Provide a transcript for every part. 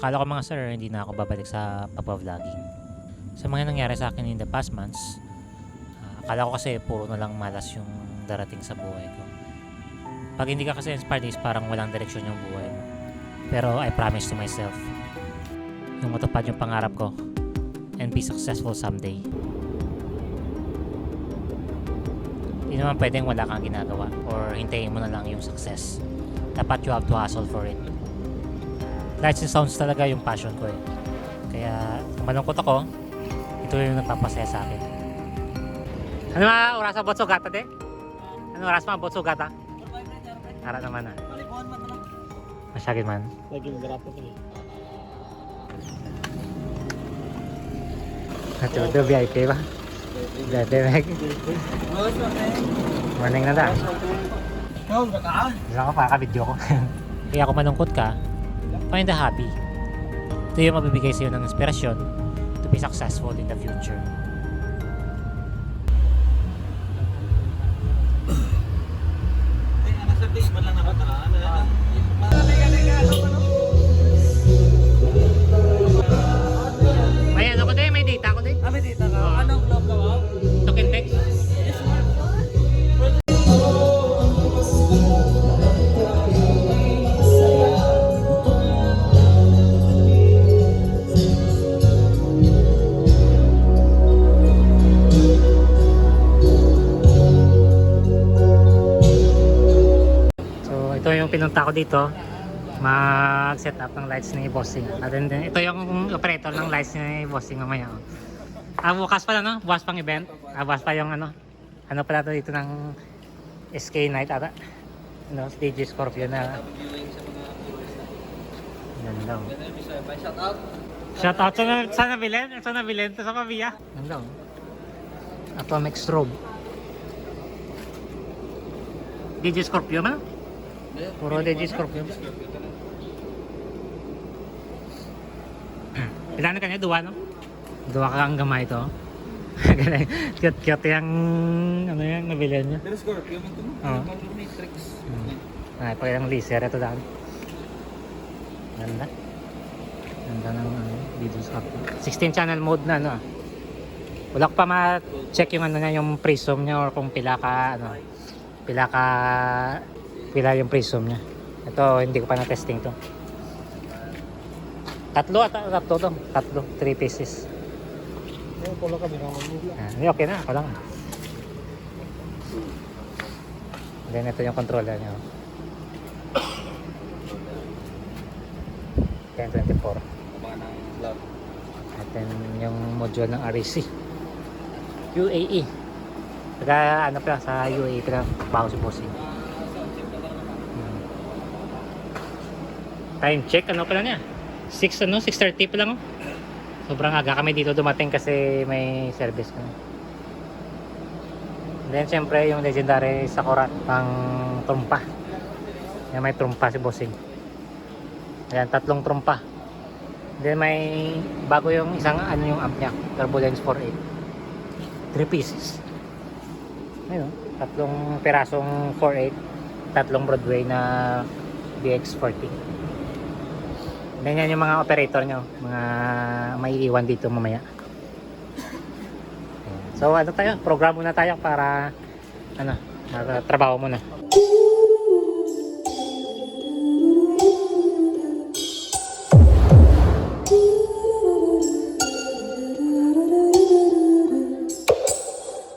Akala ko mga sir, hindi na ako babalik sa pagpa-vlogging. Sa mga nangyari sa akin in the past months, ah, akala ko kasi puro na lang malas yung darating sa buhay ko. Pag hindi ka kasi inspired is parang walang direksyon yung buhay mo. Pero I promise to myself, yung matupad yung pangarap ko and be successful someday. Hindi naman pwedeng wala kang ginagawa or hintayin mo na lang yung success. Dapat you have to hustle for it. Lights and sounds talaga yung passion ko eh. Kaya kung malungkot ako, ito yung nagpapasaya sa akin. Ano mga oras sa botso gata de? Ano oras mga botso gata? Ara naman ah. Masyagin man. Lagi magarapo ko eh. Ito, ito VIP ba? Dati meg. Morning na da. Ikaw, gataan. Gusto ko pakakabidyo ko. Kaya kung malungkot ka, find a hobby. Ito yung mabibigay sa'yo ng inspirasyon to be successful in the future. Nasa basement lang nakataan. May pinunta ko dito mag-set up ng lights ni Bossing. At then, ito yung operator ng lights ni Bossing mamaya. oh. Ah, bukas pala no? Bukas pang event. Ah, bukas pa yung ano. Ano pala to dito ng SK Night ata. Ano, stage Scorpio na. Yan daw. Shout out. Shout out sa, sa nabilen. Sa nabilen. Sa Pavia. Yan daw. Atomic Strobe. DJ Scorpio man? Puro DJ Scorpio. Ilan na kanya? Dua no? Dua ka ang gamay to. Ganun. cute cute yung ano yan nabili niya. Pero Scorpio, ito. Oo. Matrix. Ah, pag yung laser ito daan. Ganda. Ganda ng ano, video Scorpio. 16 channel mode na ano. ah. Wala ko pa ma-check yung ano niya, yung prism niya or kung pila ka ano, pila ka pila yung prism niya. Ito hindi ko pa na-testing to. Tatlo at tatlo to. Tatlo. Three pieces. Oo, pula kami naman mo. Ah, okay na. Ako lang. Then ito yung controller niya. 1024. Mga ng club. At then yung module ng REC. UAE. Taga ano pa sa UAE pa bago si bossing. Time check ano pala niya? 6 ano 6:30 pa lang oh. Sobrang aga kami dito dumating kasi may service kami. Then syempre yung legendary Sakura pang trumpa. Yan may trumpa si bossing. Ayan, tatlong trumpa. Then may bago yung isang ano yung amp niya, Turbulence 48. 3 pieces. Ayun, tatlong perasong 48, tatlong Broadway na BX40. Then yan yung mga operator nyo, mga may iwan dito mamaya. So ano tayo, program muna tayo para ano, trabaho muna.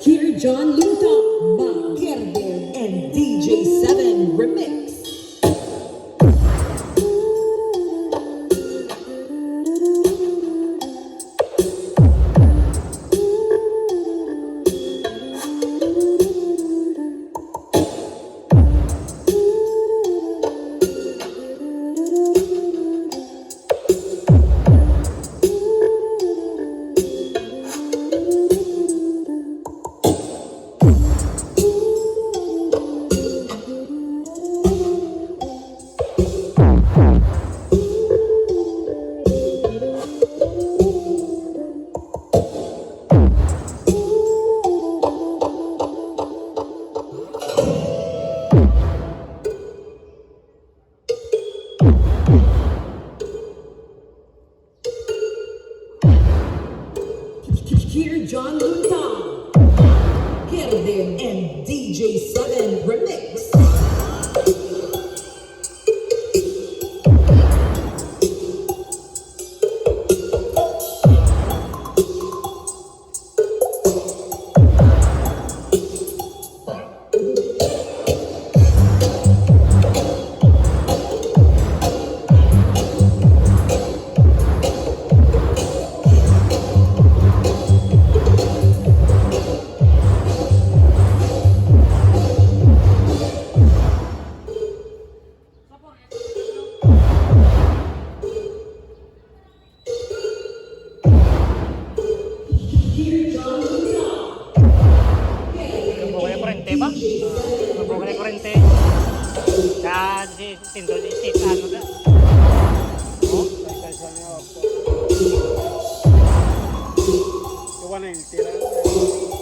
Hear John Luta, Música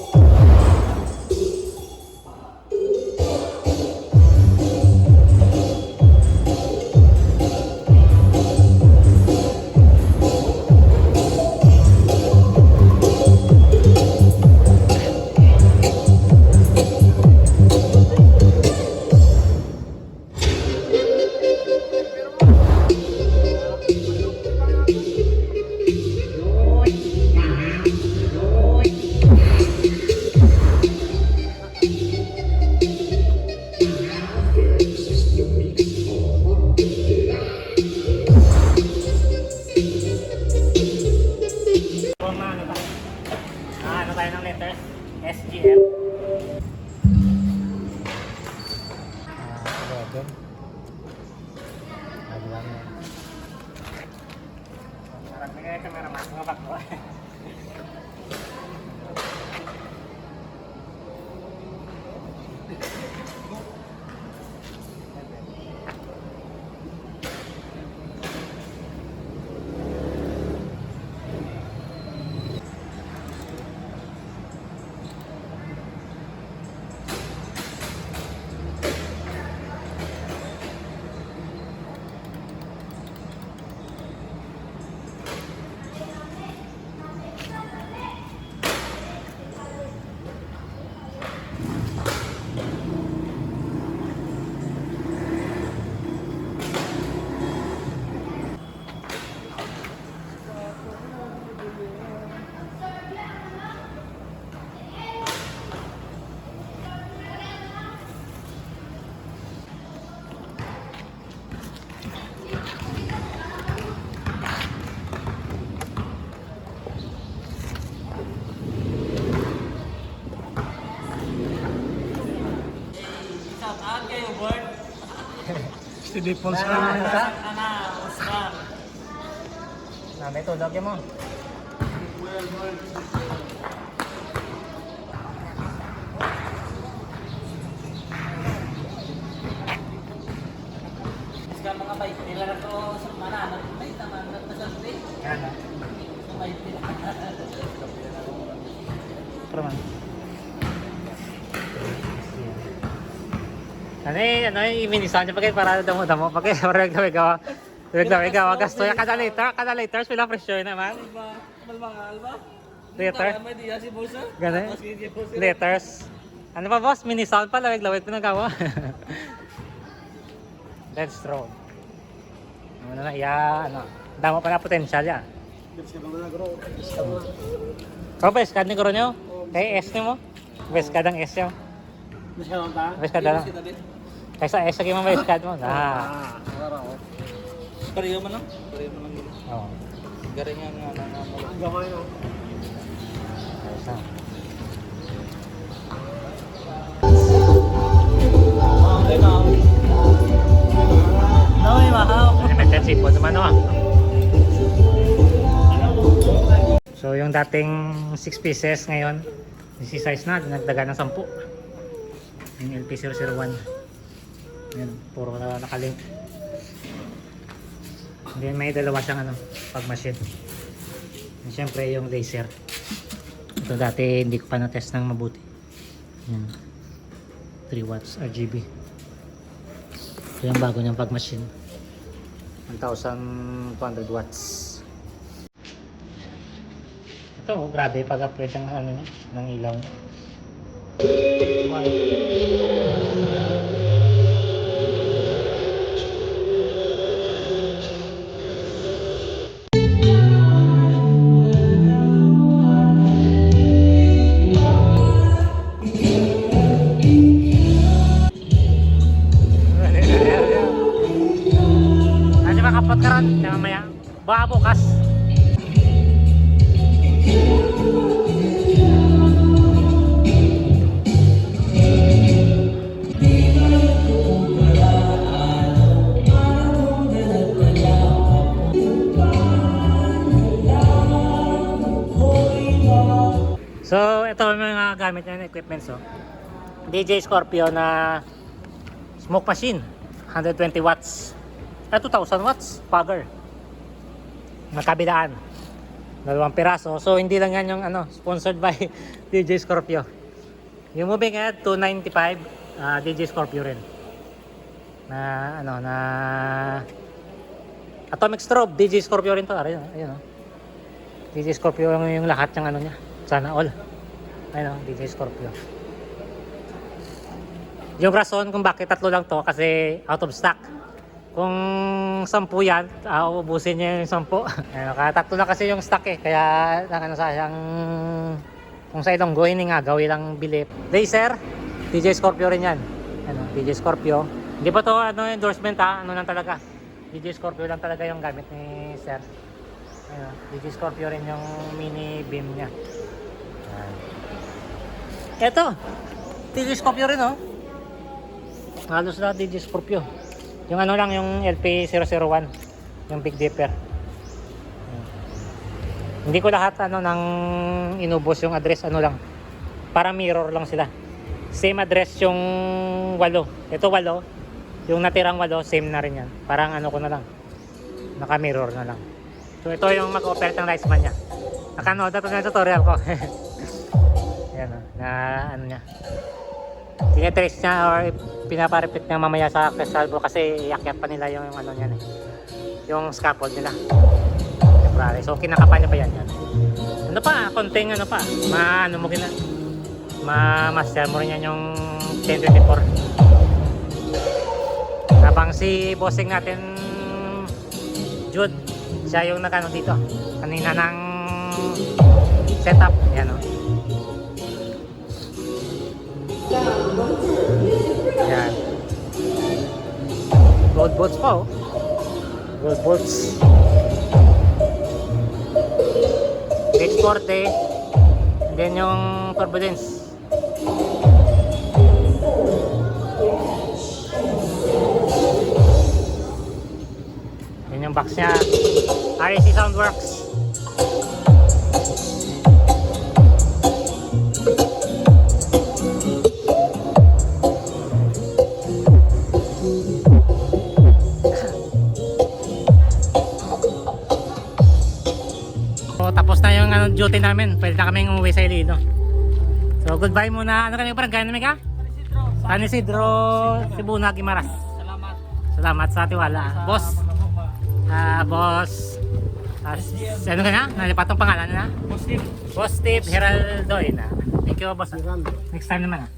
Pakpak. Si Dipon sa Ana, Oscar. Na, may tulog mo. Ska mga bike nila na to sa mana. May tama na sa sabi. Yan ah. Sa bike nila. Pero man. Ano eh, ano eh, iminisan niya pagkay para damo-damo. Pagkay parang gawin gawa. Gawin gawa gasto. Ya kada later, kada later, sila presyo naman. Malmangal ba? Later. Ganun. Bosa. Letters. Ano pa boss? Mini sound pa, lawig-lawig ko nagawa. Let's roll. Ano na, iya, ano. Damo pa na potential ya. Kau pa iskad ni Goro nyo? Kay S ni mo? Beskad ang S nyo? Beskad lang. Si David. Kaysa S lagi mo ba iskad mo? Ah. Pareho man lang. Pareho man lang yun. Oo. Garing ang ano na mo. Gamay no. Ayos na. Okay na. Naway mahaw. Limited seafood naman naman. So yung dating 6 pieces ngayon, si size na, dinagdaga ng 10. Yung LP001. Yan, puro na nakalink. Then may dalawa siyang ano, pag machine. And syempre yung laser. Ito dati hindi ko pa na-test ng mabuti. Yan. 3 watts RGB. Ito yung bago niyang pag machine. 1,200 watts. Ito oh, grabe pag-upgrade ng ano niya, ng ilaw. niya. Ron? Di mamaya. Baka bukas. So, ito mga gamit niya equipments. Oh. DJ Scorpio na smoke machine. 120 watts. Ah, 2,000 watts. Power. Magkabilaan. Dalawang piraso. So, hindi lang yan yung ano, sponsored by DJ Scorpio. Yung moving head, 295. ah, DJ Scorpio rin. Na, ano, na... Atomic strobe, DJ Scorpio rin to. Ayun, ayun, oh. DJ Scorpio yung, yung lahat ng ano niya. Sana all. Ayun, oh, DJ Scorpio. Yung rason kung bakit tatlo lang to kasi out of stock. Kung sampu yan, uh, uubusin niya yung sampu. Kaya tatlo na kasi yung stock eh. Kaya ano sayang kung sa Ilonggo, hindi nga gawin lang bili. Laser, DJ Scorpio rin yan. Ano, DJ Scorpio. Hindi pa to ano endorsement ha, ano lang talaga. DJ Scorpio lang talaga yung gamit ni Sir. Ayun, DJ Scorpio rin yung mini beam niya. Ayan. Eto, DJ Scorpio rin oh. Halos lahat DJ Scorpio. Yung ano lang, yung LP001. Yung Big Dipper. Hindi ko lahat ano nang inubos yung address ano lang. Para mirror lang sila. Same address yung walo. Ito walo. Yung natirang walo, same na rin yan. Parang ano ko na lang. Naka-mirror na lang. So ito yung mag-operate ng Riceman niya. Nakanood na ito ng tutorial ko. Ayan o, na ano niya. Tinatrace niya or pinaparepit niya mamaya sa Quesalvo kasi iakyat pa nila yung, yung ano niyan eh. Yung scaffold nila. Temporary. So kinakapan niya pa yan yan. Ano pa, konting ano pa. Ma ano mo gina ma-master mo rin yan yung 1024. Habang si bossing natin Jude, siya yung nagano dito. Kanina ng setup. Yan o. Yan. Gold bolts pa oh. Gold bolts. H40. Then yung turbulence. Yan yung box niya. RAC Soundworks. So, tapos na yung ano, duty namin. Pwede na kaming umuwi sa Iloilo. So, goodbye muna. Ano kami parang gano'n ka? San Isidro, Cebu, Gimaras. Salamat. Salamat sa tiwala. Boss. Ah, boss. Ah, s- ano ka na? Nalipat ang pangalan na? Positive. Boss Steve Heraldoy na. Thank you, boss. Next time naman ah.